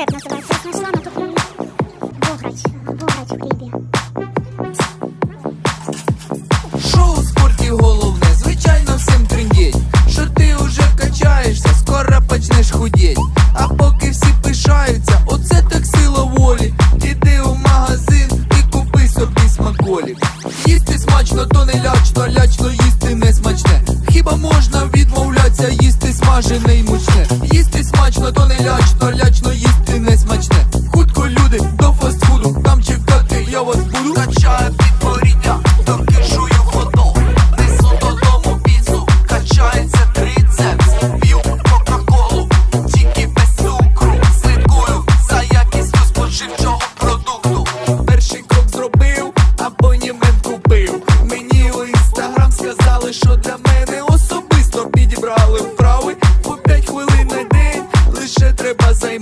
Шоу в спорті головне, звичайно, всім триндіть, що ти уже качаєшся, скоро почнеш худіть. А поки всі пишаються, оце так сила волі. Іди у магазин і купи собі смаколів. Їсти смачно, то не лячно, лячно їсти не смачне. Хіба можна відмовлятися, їсти смажене мучне? Їсти смачно, то не лячно, лячно. буду качає підборіддя, там кишую фото, несу додому піцу, качається трицепс, п'ю кока-колу, тільки без цукру, слідкую за якістю споживчого продукту. Перший крок зробив, абонімент купив. Мені у інстаграм сказали, що для мене особисто підібрали вправи по 5 хвилин на день, лише треба займатися.